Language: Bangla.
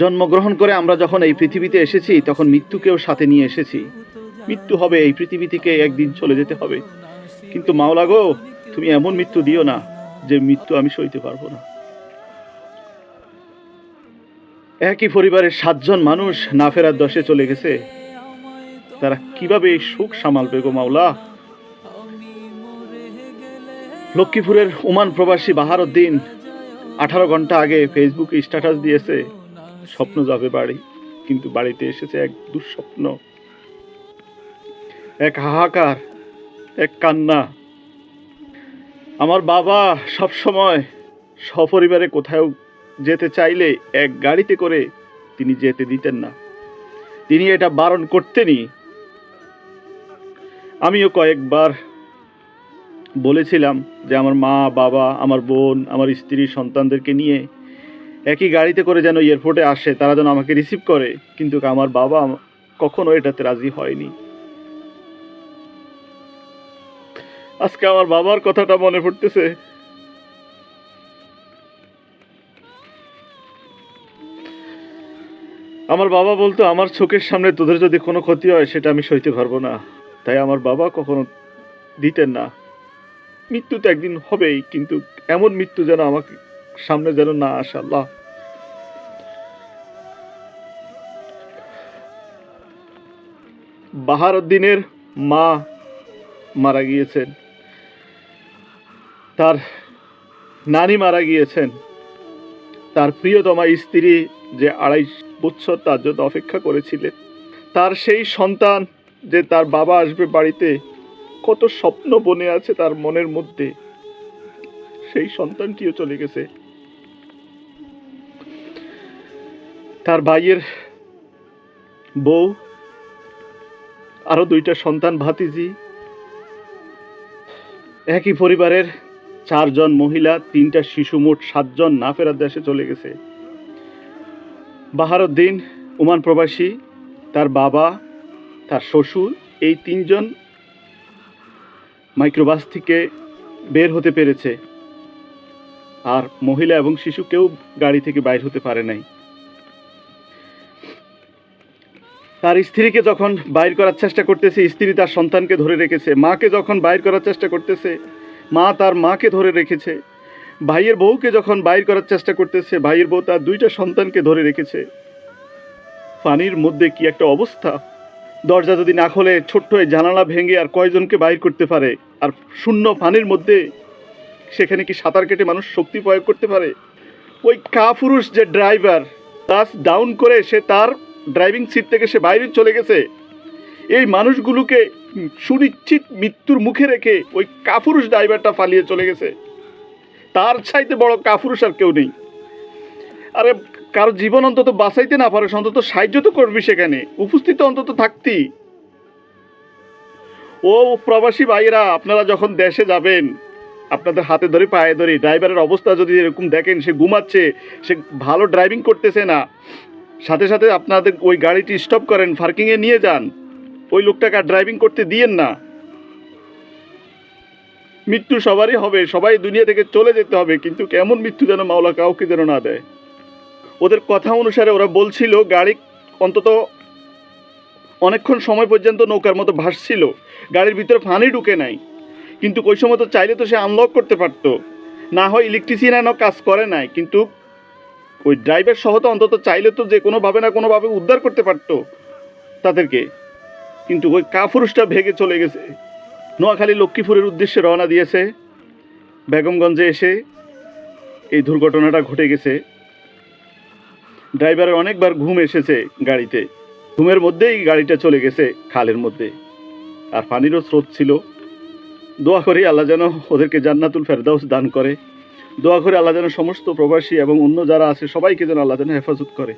জন্মগ্রহণ করে আমরা যখন এই পৃথিবীতে এসেছি, তখন মৃত্যুকেও সাথে নিয়ে এসেছি। মৃত্যু হবে, এই পৃথিবী থেকে একদিন চলে যেতে হবে। কিন্তু মাওলা গো, তুমি এমন মৃত্যু দিও না, যে মৃত্যু আমি সইতে পারব না। একই পরিবারের সাতজন মানুষ না ফেরার দশে চলে গেছে। তারা কীভাবে এই সুখ সামালবে গো মাওলা? লক্ষ্মীপুরের ওমান প্রবাসী বাহারুদ্দিন আঠারো ঘণ্টা আগে ফেসবুকে স্ট্যাটাস দিয়েছে। স্বপ্ন যাবে বাড়ি কিন্তু বাড়িতে এসেছে এক দুঃস্বপ্ন। এক হাহাকার এক কান্না। আমার বাবা সব সময় সপরিবারে কোথাও যেতে চাইলে এক গাড়িতে করে তিনি যেতে দিতেন না। তিনি এটা বারণ করতেনই। আমিও কয়েকবার বলেছিলাম যে আমার মা বাবা আমার বোন আমার স্ত্রী সন্তানদেরকে নিয়ে একই গাড়িতে করে যেন এয়ারপোর্টে আসে, তারা যেন আমাকে রিসিভ করে, কিন্তু আমার বাবা কখনো এটাতে রাজি হয়নি। আজকে আমার বাবার কথাটা মনে পড়তেছে। আমার বাবা বলতো, আমার চোখের সামনে তোদের যদি কোনো ক্ষতি হয়, সেটা আমি সইতে পারব না। তাই আমার বাবা কখনো দিতেন না। মৃত্যু তো একদিন হবেই, কিন্তু এমন মৃত্যু যেন আমাকে সামনে যেন না আসে, আল্লাহ। বাহারুদ্দিনের মা মারা গিয়েছেন। তার নানি মারা গিয়েছেন। তার প্রিয়তমা স্ত্রী যে আড়াই বছর তার জন্য অপেক্ষা করেছিলেন, তার সেই সন্তান যে তার বাবা আসবে বাড়িতে, কত স্বপ্ন বনে আছে তার মনের মধ্যে। সেই সন্তানটিও চলে গেছে। তার ভাইয়ের বউ, আরও দুইটা সন্তান ভাতিজি, একই পরিবারের চারজন মহিলা, তিনটা শিশু, মোট সাতজন না ফেরার দেশে চলে গেছে। বাহারুদ্দিন ওমান প্রবাসী, তার বাবা, তার শ্বশুর, এই তিনজন মাইক্রোবাস থেকে বের হতে পেরেছে। আর মহিলা এবং শিশু কেউ গাড়ি থেকে বাইর হতে পারে নাই। তার স্ত্রীকে যখন বাইর করার চেষ্টা করতেছে, স্ত্রী তার সন্তানকে ধরে রেখেছে। মাকে যখন বাইর করার চেষ্টা করতেছে, মা তার মাকে ধরে রেখেছে। ভাইয়ের বউকে যখন বাইর করার চেষ্টা করতেছে, ভাইয়ের বউ তার দুইটা সন্তানকে ধরে রেখেছে। পানির মধ্যে কি একটা অবস্থা? দরজা যদি না খোলে, ছোট্ট জানালা ভেঙে আর কয়জনকে বাইর করতে পারে? আর শূন্য পানির মধ্যে, সেখানে কি সাঁতার কেটে মানুষ শক্তি প্রয়োগ করতে পারে? ওই কাপুরুষ যে ড্রাইভার ক্লাস ডাউন করে সে তার ড্রাইভিং সিট থেকে সে বাইরে চলে গেছে। এই মানুষগুলোকে সুনিশ্চিত মৃত্যুর মুখে রেখে ওই কাপুরুষ ড্রাইভারটা পালিয়ে চলে গেছে। তার চাইতে বড় কাপুরুষ আর কেউ নেই। আরে, কারও জীবন অন্তত বাঁচাইতে না পারে, অন্তত সাহায্য তো করবি সেখানে। উপস্থিত অন্তত থাকতি। ও প্রবাসী ভাইয়েরা, আপনারা যখন দেশে যাবেন, আপনাদের হাতে ধরে পায়ে ধরে ড্রাইভারের অবস্থা যদি এরকম দেখেন, সে ঘুমাচ্ছে, সে ভালো ড্রাইভিং করতেছে না। সাথে সাথে আপনাদের ওই গাড়িটি স্টপ করেন পার্কিংয়ে নিয়ে যান। ওই লোকটাকে আর ড্রাইভিং করতে দিয়েন না। মৃত্যু সবারই হবে, সবাই দুনিয়া থেকে চলে যেতে হবে, কিন্তু কেমন মৃত্যু যেন মাওলা কাউকে যেন না দেয়। ওদের কথা অনুসারে ওরা বলছিল, গাড়ি অন্তত অনেকক্ষণ সময় পর্যন্ত নৌকার মতো ভাসছিল, গাড়ির ভিতরে পানি ঢুকে নাই। কিন্তু ওই সময় তো চাইলে তো সে আনলক করতে পারতো। না হয় ইলেকট্রিসিয়ানও কাজ করে নাই, কিন্তু ওই ড্রাইভার সহ তো অন্তত চাইলে তো যে কোনোভাবে না কোনোভাবে উদ্ধার করতে পারতো তাদেরকে। কিন্তু ওই কাপুরুষটা ভেগে চলে গেছে। নোয়াখালী লক্ষ্মীপুরের উদ্দেশ্যে রওনা দিয়েছে। বেগমগঞ্জে এসে এই দুর্ঘটনাটা ঘটে গেছে। ড্রাইভারের অনেকবার ঘুম এসেছে গাড়িতে। ঘুমের মধ্যেই গাড়িটা চলে গেছে খালের মধ্যে। আর পানিরও স্রোত ছিল। দোয়া করি আল্লাহ যেন ওদেরকে জান্নাতুল ফেরদাউস দান করে। দোয়া করে আল্লাহ যেন সমস্ত প্রবাসী এবং অন্য যারা আছে সবাইকে যেন আল্লাহ যেন হেফাজত করে।